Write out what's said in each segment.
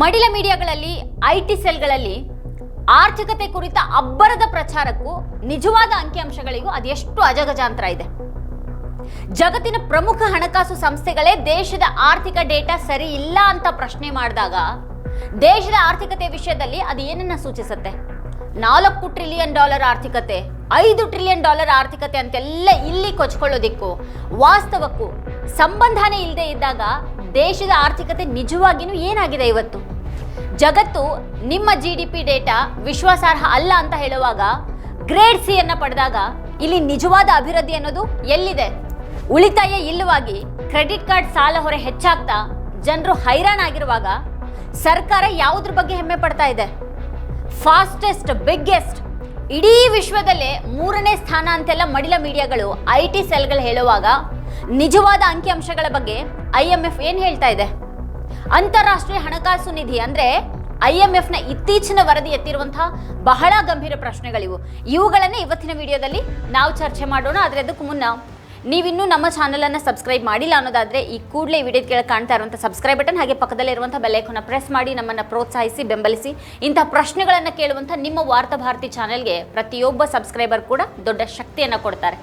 ಮಡಿಲ ಮೀಡಿಯಾಗಳಲ್ಲಿ I T ಸೆಲ್ಗಳಲ್ಲಿ ಆರ್ಥಿಕತೆ ಕುರಿತ ಅಬ್ಬರದ ಪ್ರಚಾರಕ್ಕೂ ನಿಜವಾದ ಅಂಕಿಅಂಶಗಳಿಗೂ ಅದೆಷ್ಟು ಅಜಗಜಾಂತರ ಇದೆ. ಜಗತ್ತಿನ ಪ್ರಮುಖ ಹಣಕಾಸು ಸಂಸ್ಥೆಗಳೇ ದೇಶದ ಆರ್ಥಿಕ ಡೇಟಾ ಸರಿ ಇಲ್ಲ ಅಂತ ಪ್ರಶ್ನೆ ಮಾಡಿದಾಗ, ದೇಶದ ಆರ್ಥಿಕತೆ ವಿಷಯದಲ್ಲಿ ಅದು ಏನನ್ನ ಸೂಚಿಸುತ್ತೆ? ನಾಲ್ಕು ಟ್ರಿಲಿಯನ್ ಡಾಲರ್ ಆರ್ಥಿಕತೆ, ಐದು ಟ್ರಿಲಿಯನ್ ಡಾಲರ್ ಆರ್ಥಿಕತೆ ಅಂತೆಲ್ಲ ಇಲ್ಲಿ ಕೊಚ್ಕೊಳ್ಳೋದಿಕ್ಕೂ, ವಾಸ್ತವಕ್ಕೂ ಸಂಬಂಧನೇ ಇಲ್ಲದೆ ಇದ್ದಾಗ ದೇಶದ ಆರ್ಥಿಕತೆ ನಿಜವಾಗಿಯೂ ಏನಾಗಿದೆ ಇವತ್ತು? ಜಗತ್ತು ನಿಮ್ಮ ಜಿ ಡಿ ಪಿ ಡೇಟಾ ವಿಶ್ವಾಸಾರ್ಹ ಅಲ್ಲ ಅಂತ ಹೇಳುವಾಗ ಗ್ರೇಡ್ ಸಿ ಅನ್ನ ಪಡೆದಾಗ ಇಲ್ಲಿ ನಿಜವಾದ ಅಭಿವೃದ್ಧಿ ಅನ್ನೋದು ಎಲ್ಲಿದೆ? ಉಳಿತಾಯ ಇಲ್ಲವಾಗಿ ಕ್ರೆಡಿಟ್ ಕಾರ್ಡ್ ಸಾಲ ಹೊರೆ ಹೆಚ್ಚಾಗ್ತಾ ಜನರು ಹೈರಾಣಾಗಿರುವಾಗ ಸರ್ಕಾರ ಯಾವುದ್ರ ಬಗ್ಗೆ ಹೆಮ್ಮೆ ಪಡ್ತಾ ಇದೆ? ಫಾಸ್ಟೆಸ್ಟ್ ಬಿಗ್ಗೆಸ್ಟ್ ಇಡೀ ವಿಶ್ವದಲ್ಲೇ ಮೂರನೇ ಸ್ಥಾನ ಅಂತೆಲ್ಲ ಮಡಿಲ ಮೀಡಿಯಾಗಳು ಐ ಟಿ ಸೆಲ್ಗಳು ಹೇಳುವಾಗ ನಿಜವಾದ ಅಂಕಿಅಂಶಗಳ ಬಗ್ಗೆ ಐ ಎಂ ಎಫ್ ಏನು ಹೇಳ್ತಾ ಇದೆ? ಅಂತಾರಾಷ್ಟ್ರೀಯ ಹಣಕಾಸು ನಿಧಿ ಅಂದ್ರೆ ಐ ಎಂ ಎಫ್ನ ಇತ್ತೀಚಿನ ವರದಿ ಎತ್ತಿರುವಂತಹ ಬಹಳ ಗಂಭೀರ ಪ್ರಶ್ನೆಗಳಿವು. ಇವುಗಳನ್ನೇ ಇವತ್ತಿನ ವಿಡಿಯೋದಲ್ಲಿ ನಾವು ಚರ್ಚೆ ಮಾಡೋಣ. ಆದರೆ ಅದಕ್ಕೂ ಮುನ್ನ ನೀವಿನ್ನೂ ನಮ್ಮ ಚಾನಲನ್ನು ಸಬ್ಸ್ಕ್ರೈಬ್ ಮಾಡಿಲ್ಲ ಅನ್ನೋದಾದ್ರೆ ಈ ಕೂಡಲೇ ಈ ವಿಡಿಯೋ ಕೆಳಗೆ ಕಾಣ್ತಾ ಇರುವಂಥ ಸಬ್ಸ್ಕ್ರೈಬ್ ಬಟನ್ ಹಾಗೆ ಪಕ್ಕದಲ್ಲಿರುವಂಥ ಬೆಲ್ಲೈಕನ್ನ ಪ್ರೆಸ್ ಮಾಡಿ ನಮ್ಮನ್ನು ಪ್ರೋತ್ಸಾಹಿಸಿ, ಬೆಂಬಲಿಸಿ ಇಂತಹ ಪ್ರಶ್ನೆಗಳನ್ನು ಕೇಳುವಂಥ ನಿಮ್ಮ ವಾರ್ತಾ ಭಾರತಿ ಚಾನೆಲ್ಗೆ ಪ್ರತಿಯೊಬ್ಬ ಸಬ್ಸ್ಕ್ರೈಬರ್ ಕೂಡ ದೊಡ್ಡ ಶಕ್ತಿಯನ್ನು ಕೊಡ್ತಾರೆ.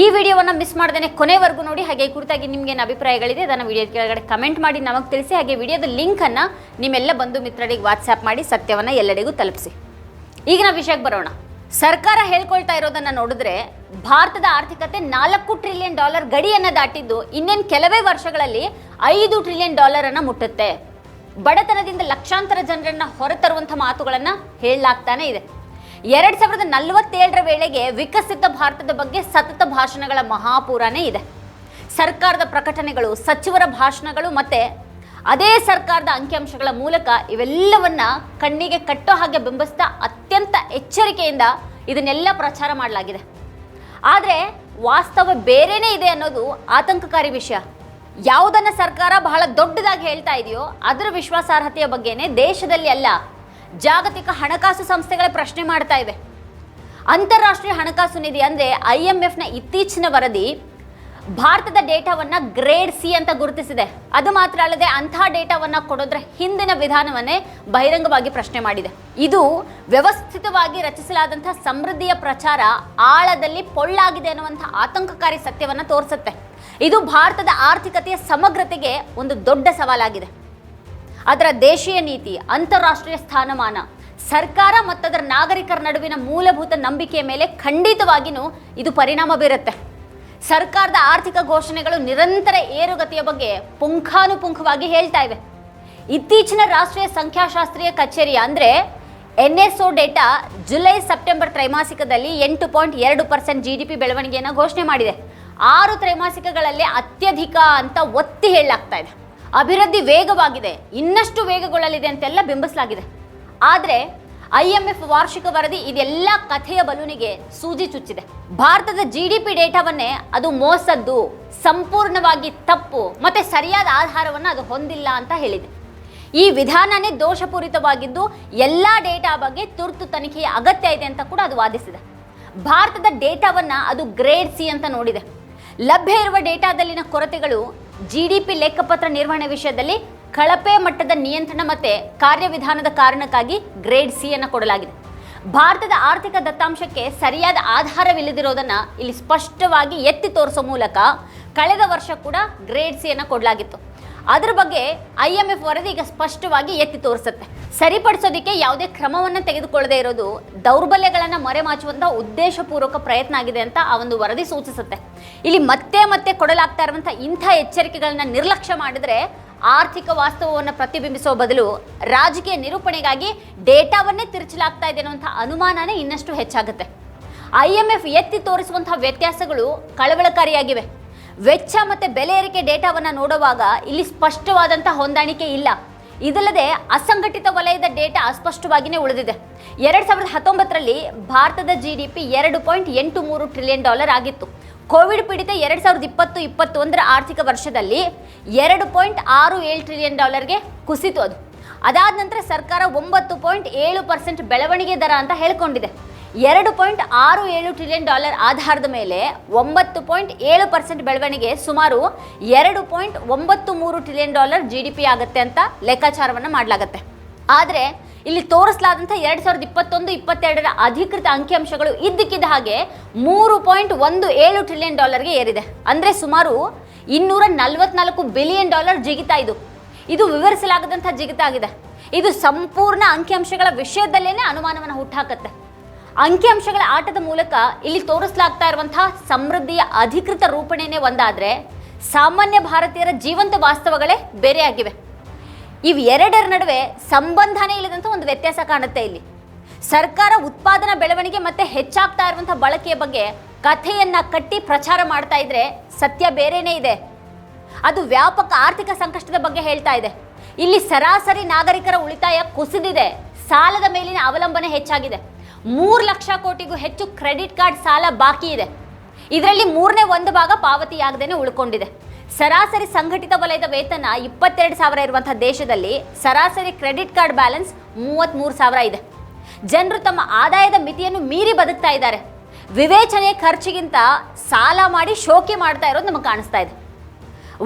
ಈ ವಿಡಿಯೋವನ್ನು ಮಿಸ್ ಮಾಡ್ದೇನೆ ಕೊನೆವರೆಗೂ ನೋಡಿ, ಹಾಗೆ ಕುರಿತಾಗಿ ನಿಮಗೆ ಏನು ಅಭಿಪ್ರಾಯಗಳಿದೆ ಅದನ್ನು ವಿಡಿಯೋ ಕೆಳಗಡೆ ಕಮೆಂಟ್ ಮಾಡಿ, ನಮಗೆ ತಿಳಿಸಿ, ಹಾಗೆ ವಿಡಿಯೋದ ಲಿಂಕನ್ನು ನಿಮ್ಮೆಲ್ಲ ಬಂಧು ಮಿತ್ರರಿಗೆ ವಾಟ್ಸ್ಆ್ಯಪ್ ಮಾಡಿ, ಸತ್ಯವನ್ನು ಎಲ್ಲರಿಗೂ ತಲುಪಿಸಿ. ಈಗ ನಾವು ವಿಷಯಕ್ಕೆ ಬರೋಣ. ಸರ್ಕಾರ ಹೇಳ್ಕೊಳ್ತಾ ಇರೋದನ್ನು ನೋಡಿದ್ರೆ ಭಾರತದ ಆರ್ಥಿಕತೆ ನಾಲ್ಕು ಟ್ರಿಲಿಯನ್ ಡಾಲರ್ ಗಡಿಯನ್ನು ದಾಟಿದ್ದು ಇನ್ನೇನು ಕೆಲವೇ ವರ್ಷಗಳಲ್ಲಿ ಐದು ಟ್ರಿಲಿಯನ್ ಡಾಲರ್ ಅನ್ನ ಮುಟ್ಟುತ್ತೆ. ಬಡತನದಿಂದ ಲಕ್ಷಾಂತರ ಜನರನ್ನ ಹೊರತರುವಂಥ ಮಾತುಗಳನ್ನ ಹೇಳಲಾಗ್ತಾನೆ ಇದೆ. ಎರಡ್ ಸಾವಿರದ ನಲವತ್ತೇಳರ ವೇಳೆಗೆ ವಿಕಸಿತ ಭಾರತದ ಬಗ್ಗೆ ಸತತ ಭಾಷಣಗಳ ಮಹಾಪೂರನೇ ಇದೆ. ಸರ್ಕಾರದ ಪ್ರಕಟಣೆಗಳು, ಸಚಿವರ ಭಾಷಣಗಳು ಮತ್ತೆ ಅದೇ ಸರ್ಕಾರದ ಅಂಕಿಅಂಶಗಳ ಮೂಲಕ ಇವೆಲ್ಲವನ್ನ ಕಣ್ಣಿಗೆ ಕಟ್ಟೋ ಹಾಗೆ ಬಿಂಬಿಸ್ತಾ ಅತ್ಯಂತ ಎಚ್ಚರಿಕೆಯಿಂದ ಇದನ್ನೆಲ್ಲ ಪ್ರಚಾರ ಮಾಡಲಾಗಿದೆ. ಆದರೆ ವಾಸ್ತವ ಬೇರೆನೇ ಇದೆ ಅನ್ನೋದು ಆತಂಕಕಾರಿ ವಿಷಯ. ಯಾವುದನ್ನು ಸರ್ಕಾರ ಬಹಳ ದೊಡ್ಡದಾಗಿ ಹೇಳ್ತಾ ಇದೆಯೋ ಅದರ ವಿಶ್ವಾಸಾರ್ಹತೆಯ ಬಗ್ಗೆನೇ ದೇಶದಲ್ಲಿ ಅಲ್ಲ ಜಾಗತಿಕ ಹಣಕಾಸು ಸಂಸ್ಥೆಗಳೇ ಪ್ರಶ್ನೆ ಮಾಡ್ತಾ ಇವೆ. ಅಂತಾರಾಷ್ಟ್ರೀಯ ಹಣಕಾಸು ನಿಧಿ ಅಂದರೆ ಐ ಎಂ ಎಫ್ನ ಇತ್ತೀಚಿನ ವರದಿ ಭಾರತದ ಡೇಟಾವನ್ನು ಗ್ರೇಡ್ ಸಿ ಅಂತ ಗುರುತಿಸಿದೆ. ಅದು ಮಾತ್ರ ಅಲ್ಲದೆ ಅಂಥ ಡೇಟಾವನ್ನು ಕೊಡೋದ್ರ ಹಿಂದಿನ ವಿಧಾನವನ್ನೇ ಬಹಿರಂಗವಾಗಿ ಪ್ರಶ್ನೆ ಮಾಡಿದೆ. ಇದು ವ್ಯವಸ್ಥಿತವಾಗಿ ರಚಿಸಲಾದಂಥ ಸಮೃದ್ಧಿಯ ಪ್ರಚಾರ ಆಳದಲ್ಲಿ ಪೊಳ್ಳಾಗಿದೆ ಅನ್ನುವಂಥ ಆತಂಕಕಾರಿ ಸತ್ಯವನ್ನು ತೋರಿಸುತ್ತೆ. ಇದು ಭಾರತದ ಆರ್ಥಿಕತೆಯ ಸಮಗ್ರತೆಗೆ ಒಂದು ದೊಡ್ಡ ಸವಾಲಾಗಿದೆ. ಅದರ ದೇಶೀಯ ನೀತಿ, ಅಂತಾರಾಷ್ಟ್ರೀಯ ಸ್ಥಾನಮಾನ, ಸರ್ಕಾರ ಮತ್ತು ಅದರ ನಾಗರಿಕರ ನಡುವಿನ ಮೂಲಭೂತ ನಂಬಿಕೆಯ ಮೇಲೆ ಖಂಡಿತವಾಗಿಯೂ ಇದು ಪರಿಣಾಮ ಬೀರುತ್ತೆ. ಸರ್ಕಾರದ ಆರ್ಥಿಕ ಘೋಷಣೆಗಳು ನಿರಂತರ ಏರುಗತಿಯ ಬಗ್ಗೆ ಪುಂಖಾನುಪುಂಖವಾಗಿ ಹೇಳ್ತಾ ಇವೆ. ಇತ್ತೀಚಿನ ರಾಷ್ಟ್ರೀಯ ಸಂಖ್ಯಾಶಾಸ್ತ್ರೀಯ ಕಚೇರಿ ಅಂದರೆ N S O data July September ತ್ರೈಮಾಸಿಕದಲ್ಲಿ ಎಂಟು ಪಾಯಿಂಟ್ ಎರಡು ಪರ್ಸೆಂಟ್ ಜಿ ಡಿ ಪಿ ಬೆಳವಣಿಗೆಯನ್ನು ಘೋಷಣೆ ಮಾಡಿದೆ. ಆರು ತ್ರೈಮಾಸಿಕಗಳಲ್ಲಿ ಅತ್ಯಧಿಕ ಅಂತ ಒತ್ತಿ ಹೇಳಲಾಗ್ತಾ ಇದೆ. ಅಭಿವೃದ್ಧಿ ವೇಗವಾಗಿದೆ. ಇನ್ನಷ್ಟು ವೇಗಗೊಳ್ಳಲಿದೆ ಅಂತೆಲ್ಲ ಬಿಂಬಿಸಲಾಗಿದೆ. ಆದರೆ ಐ ಎಂ ಎಫ್ ವಾರ್ಷಿಕ ವರದಿ ಇದೆಲ್ಲ ಕಥೆಯ ಬಲೂನಿಗೆ ಸೂಜಿ ಚುಚ್ಚಿದೆ. ಭಾರತದ ಜಿ ಡಿ ಪಿ ಡೇಟಾವನ್ನೇ ಅದು ಮೋಸದ್ದು, ಸಂಪೂರ್ಣವಾಗಿ ತಪ್ಪು ಮತ್ತು ಸರಿಯಾದ ಆಧಾರವನ್ನು ಅದು ಹೊಂದಿಲ್ಲ ಅಂತ ಹೇಳಿದೆ. ಈ ವಿಧಾನನೇ ದೋಷಪೂರಿತವಾಗಿದ್ದು ಎಲ್ಲ ಡೇಟಾ ಬಗ್ಗೆ ತುರ್ತು ತನಿಖೆಯ ಅಗತ್ಯ ಇದೆ ಅಂತ ಕೂಡ ಅದು ವಾದಿಸಿದೆ. ಭಾರತದ ಡೇಟಾವನ್ನು ಅದು ಗ್ರೇಡ್ ಸಿ ಅಂತ ನೋಡಿದೆ. ಲಭ್ಯ ಇರುವ ಡೇಟಾದಲ್ಲಿನ ಕೊರತೆಗಳು ಜಿ ಡಿ ಪಿ ಲೆಕ್ಕಪತ್ರ ನಿರ್ವಹಣೆ ವಿಷಯದಲ್ಲಿ ಕಳಪೆ ಮಟ್ಟದ ನಿಯಂತ್ರಣ ಮತ್ತೆ ಕಾರ್ಯವಿಧಾನದ ಕಾರಣಕ್ಕಾಗಿ ಗ್ರೇಡ್ ಸಿ ಅನ್ನು ಕೊಡಲಾಗಿದೆ. ಭಾರತದ ಆರ್ಥಿಕ ದತ್ತಾಂಶಕ್ಕೆ ಸರಿಯಾದ ಆಧಾರವಿಲ್ಲದಿರೋದನ್ನು ಇಲ್ಲಿ ಸ್ಪಷ್ಟವಾಗಿ ಎತ್ತಿ ತೋರಿಸೋ ಮೂಲಕ ಕಳೆದ ವರ್ಷ ಕೂಡ ಗ್ರೇಡ್ ಸಿ ಅನ್ನು ಕೊಡಲಾಗಿತ್ತು. ಅದರ ಬಗ್ಗೆ ಐ ಎಂ ಎಫ್ ವರದಿ ಈಗ ಸ್ಪಷ್ಟವಾಗಿ ಎತ್ತಿ ತೋರಿಸುತ್ತೆ. ಸರಿಪಡಿಸೋದಕ್ಕೆ ಯಾವುದೇ ಕ್ರಮವನ್ನು ತೆಗೆದುಕೊಳ್ಳದೆ ಇರೋದು ದೌರ್ಬಲ್ಯಗಳನ್ನು ಮರೆಮಾಚುವಂಥ ಉದ್ದೇಶಪೂರ್ವಕ ಪ್ರಯತ್ನ ಆಗಿದೆ ಅಂತ ಆ ಒಂದು ವರದಿ ಸೂಚಿಸುತ್ತೆ. ಇಲ್ಲಿ ಮತ್ತೆ ಮತ್ತೆ ಕೊಡಲಾಗ್ತಾ ಇರುವಂಥ ಇಂಥ ಎಚ್ಚರಿಕೆಗಳನ್ನ ನಿರ್ಲಕ್ಷ್ಯ ಮಾಡಿದರೆ ಆರ್ಥಿಕ ವಾಸ್ತವವನ್ನು ಪ್ರತಿಬಿಂಬಿಸುವ ಬದಲು ರಾಜಕೀಯ ನಿರೂಪಣೆಗಾಗಿ ಡೇಟಾವನ್ನೇ ತಿರುಚಲಾಗ್ತಾ ಇದೆ ಅನ್ನುವಂಥ ಅನುಮಾನನೇ ಇನ್ನಷ್ಟು ಹೆಚ್ಚಾಗುತ್ತೆ. ಐ ಎಂ ಎಫ್ ಎತ್ತಿ ತೋರಿಸುವಂತಹ ವ್ಯತ್ಯಾಸಗಳು ಕಳವಳಕಾರಿಯಾಗಿವೆ. ವೆಚ್ಚ ಮತ್ತು ಬೆಲೆ ಏರಿಕೆ ಡೇಟಾವನ್ನು ನೋಡುವಾಗ ಇಲ್ಲಿ ಸ್ಪಷ್ಟವಾದಂಥ ಹೊಂದಾಣಿಕೆ ಇಲ್ಲ. ಇದಲ್ಲದೆ ಅಸಂಘಟಿತ ವಲಯದ ಡೇಟಾ ಅಸ್ಪಷ್ಟವಾಗಿಯೇ ಉಳಿದಿದೆ. ಎರಡು ಸಾವಿರದ ಹತ್ತೊಂಬತ್ತರಲ್ಲಿ ಭಾರತದ ಜಿ ಡಿ ಪಿ ಎರಡು ಪಾಯಿಂಟ್ ಎಂಟು ಮೂರು ಟ್ರಿಲಿಯನ್ ಡಾಲರ್ ಆಗಿತ್ತು. ಕೋವಿಡ್ ಪೀಡಿತ ಎರಡು ಸಾವಿರದ ಇಪ್ಪತ್ತು, ಇಪ್ಪತ್ತೊಂದರ ಆರ್ಥಿಕ ವರ್ಷದಲ್ಲಿ ಎರಡು ಪಾಯಿಂಟ್ ಆರು ಏಳು ಟ್ರಿಲಿಯನ್ ಡಾಲರ್ಗೆ ಕುಸಿತು ಅದು. ಅದಾದ ನಂತರ ಸರ್ಕಾರ ಒಂಬತ್ತು ಪಾಯಿಂಟ್ ಏಳು ಪರ್ಸೆಂಟ್ ಬೆಳವಣಿಗೆ ದರ ಅಂತ ಹೇಳ್ಕೊಂಡಿದೆ. ಎರಡು ಪಾಯಿಂಟ್ ಆರು ಏಳು ಟ್ರಿಲಿಯನ್ ಡಾಲರ್ ಆಧಾರದ ಮೇಲೆ ಒಂಬತ್ತು ಪಾಯಿಂಟ್ ಏಳು ಪರ್ಸೆಂಟ್ ಬೆಳವಣಿಗೆ ಸುಮಾರು ಎರಡು ಪಾಯಿಂಟ್ ಒಂಬತ್ತು ಮೂರು trillion dollar G D P ಆಗುತ್ತೆ ಅಂತ ಲೆಕ್ಕಾಚಾರವನ್ನು ಮಾಡಲಾಗುತ್ತೆ. ಆದರೆ ಇಲ್ಲಿ ತೋರಿಸಲಾದಂಥ ಎರಡು ಸಾವಿರದ ಇಪ್ಪತ್ತೊಂದು ಇಪ್ಪತ್ತೆರಡರ ಅಧಿಕೃತ ಅಂಕಿಅಂಶಗಳು ಇದ್ದಕ್ಕಿದ್ದ ಹಾಗೆ ಮೂರು ಪಾಯಿಂಟ್ ಒಂದು ಏಳು ಟ್ರಿಲಿಯನ್ ಡಾಲರ್ಗೆ ಏರಿದೆ. ಅಂದರೆ ಸುಮಾರು ಇನ್ನೂರ ನಲವತ್ನಾಲ್ಕು ಬಿಲಿಯನ್ ಡಾಲರ್ ಜಿಗಿತ ಇದು. ಇದು ವಿವರಿಸಲಾಗದಂಥ ಜಿಗಿತ ಆಗಿದೆ ಇದು ಸಂಪೂರ್ಣ ಅಂಕಿಅಂಶಗಳ ವಿಷಯದಲ್ಲೇನೆ ಅನುಮಾನವನ್ನು ಹುಟ್ಟಾಕತ್ತೆ. ಅಂಕಿಅಂಶಗಳ ಆಟದ ಮೂಲಕ ಇಲ್ಲಿ ತೋರಿಸಲಾಗ್ತಾ ಇರುವಂತಹ ಸಮೃದ್ಧಿಯ ಅಧಿಕೃತ ರೂಪಣೆನೇ ಒಂದಾದ್ರೆ ಸಾಮಾನ್ಯ ಭಾರತೀಯರ ಜೀವಂತ ವಾಸ್ತವಗಳೇ ಬೇರೆಯಾಗಿವೆ. ಇವು ಎರಡರ ನಡುವೆ ಸಂಬಂಧನೇ ಇಲ್ಲದಂಥ ಒಂದು ವ್ಯತ್ಯಾಸ ಕಾಣುತ್ತೆ ಇಲ್ಲಿ. ಸರ್ಕಾರ ಉತ್ಪಾದನಾ ಬೆಳವಣಿಗೆ ಮತ್ತೆ ಹೆಚ್ಚಾಗ್ತಾ ಇರುವಂಥ ಬಳಕೆಯ ಬಗ್ಗೆ ಕಥೆಯನ್ನ ಕಟ್ಟಿ ಪ್ರಚಾರ ಮಾಡ್ತಾ ಇದ್ರೆ ಸತ್ಯ ಬೇರೆನೇ ಇದೆ. ಅದು ವ್ಯಾಪಕ ಆರ್ಥಿಕ ಸಂಕಷ್ಟದ ಬಗ್ಗೆ ಹೇಳ್ತಾ ಇದೆ. ಇಲ್ಲಿ ಸರಾಸರಿ ನಾಗರಿಕರ ಉಳಿತಾಯ ಕುಸಿದಿದೆ. ಸಾಲದ ಮೇಲಿನ ಅವಲಂಬನೆ ಹೆಚ್ಚಾಗಿದೆ. ಮೂರು ಲಕ್ಷ ಕೋಟಿಗೂ ಹೆಚ್ಚು ಕ್ರೆಡಿಟ್ ಕಾರ್ಡ್ ಸಾಲ ಬಾಕಿ ಇದೆ. ಇದರಲ್ಲಿ ಮೂರನೇ ಒಂದು ಭಾಗ ಪಾವತಿಯಾಗದೇನೆ ಉಳ್ಕೊಂಡಿದೆ. ಸರಾಸರಿ ಸಂಘಟಿತ ವಲಯದ ವೇತನ ಇಪ್ಪತ್ತೆರಡು ಸಾವಿರ ಇರುವಂತಹ ದೇಶದಲ್ಲಿ ಸರಾಸರಿ ಕ್ರೆಡಿಟ್ ಕಾರ್ಡ್ ಬ್ಯಾಲೆನ್ಸ್ ಮೂವತ್ತ್ಮೂರು ಸಾವಿರ ಇದೆ. ಜನರು ತಮ್ಮ ಆದಾಯದ ಮಿತಿಯನ್ನು ಮೀರಿ ಬದುಕ್ತಾ ಇದ್ದಾರೆ. ವಿವೇಚನೆ ಖರ್ಚಿಗಿಂತ ಸಾಲ ಮಾಡಿ ಶೋಕಿ ಮಾಡ್ತಾ ಇರೋದು ನಮಗೆ ಕಾಣಿಸ್ತಾ ಇದೆ.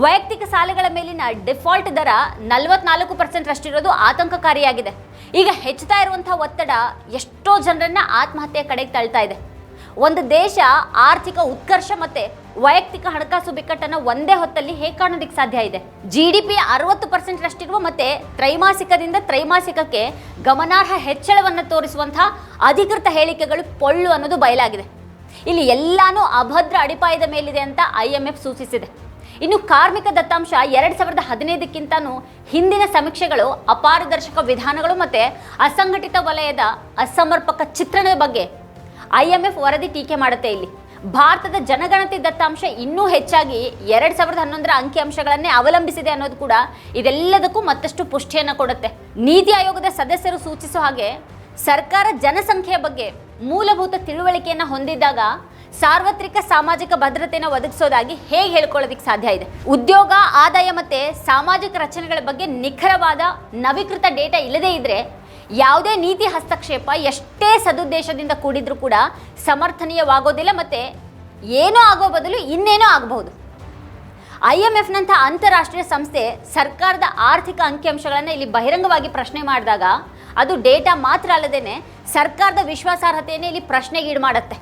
ವೈಯಕ್ತಿಕ ಸಾಲಗಳ ಮೇಲಿನ ಡಿಫಾಲ್ಟ್ ದರ ನಲವತ್ನಾಲ್ಕು ಪರ್ಸೆಂಟ್ ರಷ್ಟಿರೋದು ಆತಂಕಕಾರಿಯಾಗಿದೆ. ಈಗ ಹೆಚ್ಚುತ್ತಾ ಇರುವಂಥ ಒತ್ತಡ ಎಷ್ಟೋ ಜನರನ್ನ ಆತ್ಮಹತ್ಯೆ ಕಡೆಗೆ ತಳ್ತಾ ಇದೆ. ಒಂದು ದೇಶ ಆರ್ಥಿಕ ಉತ್ಕರ್ಷ ಮತ್ತೆ ವೈಯಕ್ತಿಕ ಹಣಕಾಸು ಬಿಕ್ಕಟ್ಟನ್ನು ಒಂದೇ ಹೊತ್ತಲ್ಲಿ ಹೇಗೆ ಕಾಣೋದಕ್ಕೆ ಸಾಧ್ಯ ಇದೆ? ಜಿ ಡಿ ಪಿ ಅರವತ್ತು ಪರ್ಸೆಂಟ್ ರಷ್ಟಿರುವ ಮತ್ತೆ ತ್ರೈಮಾಸಿಕದಿಂದ ತ್ರೈಮಾಸಿಕಕ್ಕೆ ಗಮನಾರ್ಹ ಹೆಚ್ಚಳವನ್ನು ತೋರಿಸುವಂತಹ ಅಧಿಕೃತ ಹೇಳಿಕೆಗಳು ಪೊಳ್ಳು ಅನ್ನೋದು ಬಯಲಾಗಿದೆ. ಇಲ್ಲಿ ಎಲ್ಲಾನು ಅಭದ್ರ ಅಡಿಪಾಯದ ಮೇಲಿದೆ ಅಂತ ಐ ಎಂ ಎಫ್ ಸೂಚಿಸಿದೆ. ಇನ್ನು ಕಾರ್ಮಿಕ ದತ್ತಾಂಶ ಎರಡು ಸಾವಿರದ ಹದಿನೈದಕ್ಕಿಂತನೂ ಹಿಂದಿನ ಸಮೀಕ್ಷೆಗಳು ಅಪಾರದರ್ಶಕ ವಿಧಾನಗಳು ಮತ್ತೆ ಅಸಂಘಟಿತ ವಲಯದ ಅಸಮರ್ಪಕ ಚಿತ್ರಣದ ಬಗ್ಗೆ ಐ ಎಂ ಎಫ್ ವರದಿ ಟೀಕೆ ಮಾಡುತ್ತೆ ಇಲ್ಲಿ. ಭಾರತದ ಜನಗಣತಿ ದತ್ತಾಂಶ ಇನ್ನೂ ಹೆಚ್ಚಾಗಿ ಎರಡು ಸಾವಿರದ ಹನ್ನೊಂದರ ಅಂಕಿಅಂಶಗಳನ್ನೇ ಅವಲಂಬಿಸಿದೆ ಅನ್ನೋದು ಕೂಡ ಇದೆಲ್ಲದಕ್ಕೂ ಮತ್ತಷ್ಟು ಪುಷ್ಟಿಯನ್ನು ಕೊಡುತ್ತೆ. ನೀತಿ ಆಯೋಗದ ಸದಸ್ಯರು ಸೂಚಿಸುವ ಹಾಗೆ ಸರ್ಕಾರ ಜನಸಂಖ್ಯೆಯ ಬಗ್ಗೆ ಮೂಲಭೂತ ತಿಳುವಳಿಕೆಯನ್ನು ಹೊಂದಿದ್ದಾಗ ಸಾರ್ವತ್ರಿಕ ಸಾಮಾಜಿಕ ಭದ್ರತೆಯನ್ನು ಒದಗಿಸೋದಾಗಿ ಹೇಗೆ ಹೇಳ್ಕೊಳ್ಳೋದಕ್ಕೆ ಸಾಧ್ಯ ಇದೆ? ಉದ್ಯೋಗ, ಆದಾಯ ಮತ್ತೆ ಸಾಮಾಜಿಕ ರಚನೆಗಳ ಬಗ್ಗೆ ನಿಖರವಾದ ನವೀಕೃತ ಡೇಟಾ ಇಲ್ಲದೇ ಇದ್ರೆ ಯಾವುದೇ ನೀತಿ ಹಸ್ತಕ್ಷೇಪ ಎಷ್ಟೇ ಸದುದ್ದೇಶದಿಂದ ಕೂಡಿದ್ರೂ ಕೂಡ ಸಮರ್ಥನೀಯವಾಗೋದಿಲ್ಲ ಮತ್ತೆ ಏನೋ ಆಗೋ ಬದಲು ಇನ್ನೇನೋ ಆಗಬಹುದು. ಐ ಎಂ ಎಫ್ನಂಥ ಅಂತಾರಾಷ್ಟ್ರೀಯ ಸಂಸ್ಥೆ ಸರ್ಕಾರದ ಆರ್ಥಿಕ ಅಂಕಿಅಂಶಗಳನ್ನು ಇಲ್ಲಿ ಬಹಿರಂಗವಾಗಿ ಪ್ರಶ್ನೆ ಮಾಡಿದಾಗ ಅದು ಡೇಟಾ ಮಾತ್ರ ಅಲ್ಲದೇನೆ ಸರ್ಕಾರದ ವಿಶ್ವಾಸಾರ್ಹತೆಯನ್ನು ಇಲ್ಲಿ ಪ್ರಶ್ನೆಗೆ ಈಡು ಮಾಡುತ್ತೆ.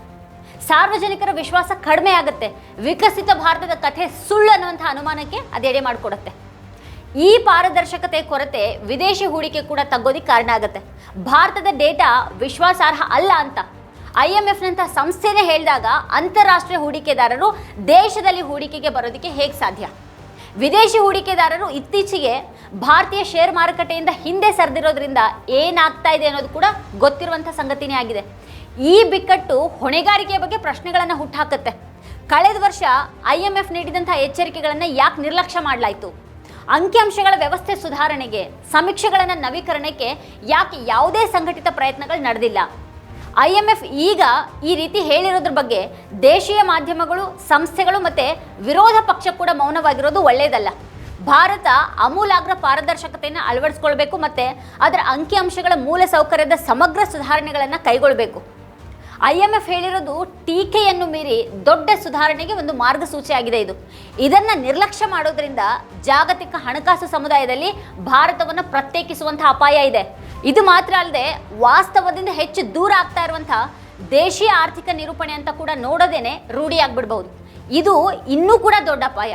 ಸಾರ್ವಜನಿಕರ ವಿಶ್ವಾಸ ಕಡಿಮೆ ಆಗುತ್ತೆ. ವಿಕಸಿತ ಭಾರತದ ಕಥೆ ಸುಳ್ಳು ಅನ್ನುವಂಥ ಅನುಮಾನಕ್ಕೆ ಅದು ಎಡೆ ಮಾಡಿಕೊಡುತ್ತೆ. ಈ ಪಾರದರ್ಶಕತೆ ಕೊರತೆ ವಿದೇಶಿ ಹೂಡಿಕೆ ಕೂಡ ತಗ್ಗೋದಿಕ್ಕೆ ಕಾರಣ ಆಗುತ್ತೆ. ಭಾರತದ ಡೇಟಾ ವಿಶ್ವಾಸಾರ್ಹ ಅಲ್ಲ ಅಂತ. ಐ ಎಂ ಎಫ್ನಂಥ ಸಂಸ್ಥೆನೇ ಹೇಳಿದಾಗ ಅಂತಾರಾಷ್ಟ್ರೀಯ ಹೂಡಿಕೆದಾರರು ದೇಶದಲ್ಲಿ ಹೂಡಿಕೆಗೆ ಬರೋದಕ್ಕೆ ಹೇಗೆ ಸಾಧ್ಯ? ವಿದೇಶಿ ಹೂಡಿಕೆದಾರರು ಇತ್ತೀಚೆಗೆ ಭಾರತೀಯ ಷೇರ್ ಮಾರುಕಟ್ಟೆಯಿಂದ ಹಿಂದೆ ಸರಿದಿರೋದ್ರಿಂದ ಏನಾಗ್ತಾ ಇದೆ ಅನ್ನೋದು ಕೂಡ ಗೊತ್ತಿರುವಂಥ ಸಂಗತಿನೇ ಆಗಿದೆ. ಈ ಬಿಕ್ಕಟ್ಟು ಹೊಣೆಗಾರಿಕೆಯ ಬಗ್ಗೆ ಪ್ರಶ್ನೆಗಳನ್ನು ಹುಟ್ಟುಹಾಕುತ್ತೆ ಕಳೆದ ವರ್ಷ ಐ ಎಂ ಎಫ್ ನೀಡಿದಂಥ ಎಚ್ಚರಿಕೆಗಳನ್ನು ಯಾಕೆ ನಿರ್ಲಕ್ಷ್ಯ ಮಾಡಲಾಯಿತು? ಅಂಕಿಅಂಶಗಳ ವ್ಯವಸ್ಥೆ ಸುಧಾರಣೆಗೆ, ಸಮೀಕ್ಷೆಗಳನ್ನು ನವೀಕರಣಕ್ಕೆ ಯಾಕೆ ಯಾವುದೇ ಸಂಘಟಿತ ಪ್ರಯತ್ನಗಳು ನಡೆದಿಲ್ಲ? ಐ ಎಂ ಎಫ್ ಈಗ ಈ ರೀತಿ ಹೇಳಿರೋದ್ರ ಬಗ್ಗೆ ದೇಶೀಯ ಮಾಧ್ಯಮಗಳು, ಸಂಸ್ಥೆಗಳು ಮತ್ತೆ ವಿರೋಧ ಪಕ್ಷ ಕೂಡ ಮೌನವಾಗಿರೋದು ಒಳ್ಳೆಯದಲ್ಲ ಭಾರತ ಅಮೂಲಾಗ್ರ ಪಾರದರ್ಶಕತೆಯನ್ನು ಅಳವಡಿಸ್ಕೊಳ್ಬೇಕು ಮತ್ತೆ ಅದರ ಅಂಕಿಅಂಶಗಳ ಮೂಲ ಸೌಕರ್ಯದ ಸಮಗ್ರ ಸುಧಾರಣೆಗಳನ್ನು ಕೈಗೊಳ್ಳಬೇಕು ಐ ಎಂ ಎಫ್ ಹೇಳಿರೋದು ಟೀಕೆಯನ್ನು ಮೀರಿ ದೊಡ್ಡ ಸುಧಾರಣೆಗೆ ಒಂದು ಮಾರ್ಗಸೂಚಿಯಾಗಿದೆ ಇದು. ಇದನ್ನ ನಿರ್ಲಕ್ಷ್ಯ ಮಾಡೋದ್ರಿಂದ ಜಾಗತಿಕ ಹಣಕಾಸು ಸಮುದಾಯದಲ್ಲಿ ಭಾರತವನ್ನು ಪ್ರತ್ಯೇಕಿಸುವಂತಹ ಅಪಾಯ ಇದೆ. ಇದು ಮಾತ್ರ ಅಲ್ಲದೆ ವಾಸ್ತವದಿಂದ ಹೆಚ್ಚು ದೂರ ಆಗ್ತಾ ಇರುವಂತಹ ದೇಶೀಯ ಆರ್ಥಿಕ ನಿರೂಪಣೆ ಅಂತ ಕೂಡ ನೋಡೋದೇನೆ ರೂಢಿಯಾಗ್ಬಿಡ್ಬಹುದು. ಇದು ಇನ್ನೂ ಕೂಡ ದೊಡ್ಡ ಅಪಾಯ.